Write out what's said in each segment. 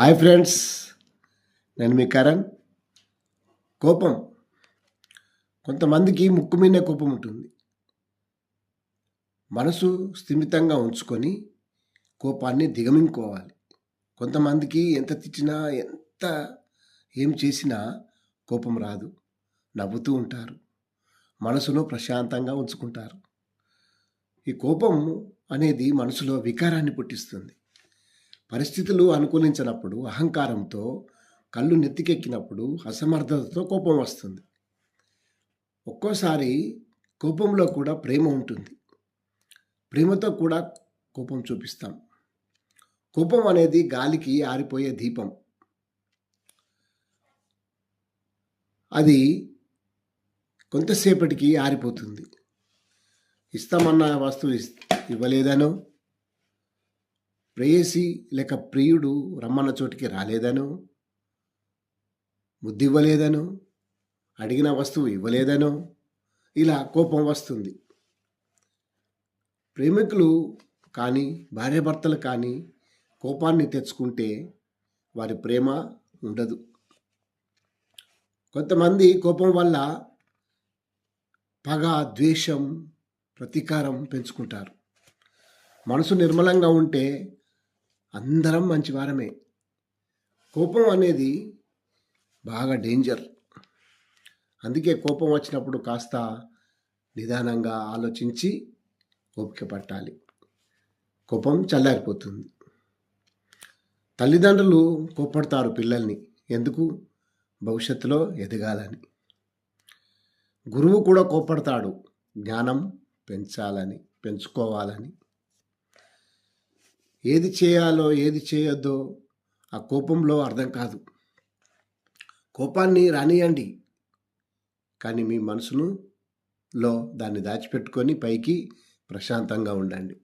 Hi friends నేను మీ కరణ్. కోపం. కొంతమందికి ముక్కు మీదే కోపం ఉంటుంది. మనసు స్థిమితంగా ఉంచుకొని కోపాన్ని దిగమింగుకోవాలి. కొంతమందికి ఎంత తిట్టినా ఎంత ఏం చేసినా కోపం రాదు. నవ్వుతూ ఉంటారు. మనసును ప్రశాంతంగా ఉంచుకుంటారు. ఈ కోపం అనేది మనసులో వికారాన్ని పుట్టిస్తుంది. పరిస్థితులు అనుకూలించినప్పుడు అహంకారంతో కళ్ళు నెత్తికెక్కినప్పుడు అసమర్థతతో కోపం వస్తుంది. ఒక్కోసారి కోపంలో కూడా ప్రేమ ఉంటుంది. ప్రేమతో కూడా కోపం చూపిస్తాం. కోపం అనేది గాలికి ఆరిపోయే దీపం. అది కొంతసేపటికి ఆరిపోతుంది. ఇస్తామన్న వస్తువు ఇస్- ఇవ్వలేదనో ప్రేయసి లేక ప్రియుడు రమ్మన్న చోటికి రాలేదనో? ముద్దు ఇవ్వలేదనో అడిగిన వస్తువు ఇవ్వలేదనో? ఇలా కోపం వస్తుంది. ప్రేమికులు కానీ భార్యాభర్తలు కానీ కోపాన్ని తెచ్చుకుంటే వారి ప్రేమ ఉండదు. కొంతమంది కోపం వల్ల పగ ద్వేషం ప్రతీకారం పెంచుకుంటారు. మనసు నిర్మలంగా ఉంటే అందరం మంచివారమే. కోపం అనేది బాగా డేంజర్. అందుకే కోపం వచ్చినప్పుడు కాస్త నిదానంగా ఆలోచించి ఓపిక పట్టాలి. కోపం చల్లారిపోతుంది. తల్లిదండ్రులు కోపడతారు పిల్లల్ని. ఎందుకు? భవిష్యత్తులో ఎదగాలని. గురువు కూడా కోపడతాడు జ్ఞానం పెంచాలని పెంచుకోవాలని. ఏది చేయాలో ఏది చేయొద్దో ఆ కోపంలో అర్థం కాదు. కోపాన్ని రానియండి కానీ మీ మనసును లో దాన్ని దాచిపెట్టుకొని పైకి ప్రశాంతంగా ఉండండి.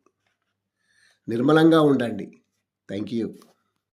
నిర్మలంగా ఉండండి. Thank you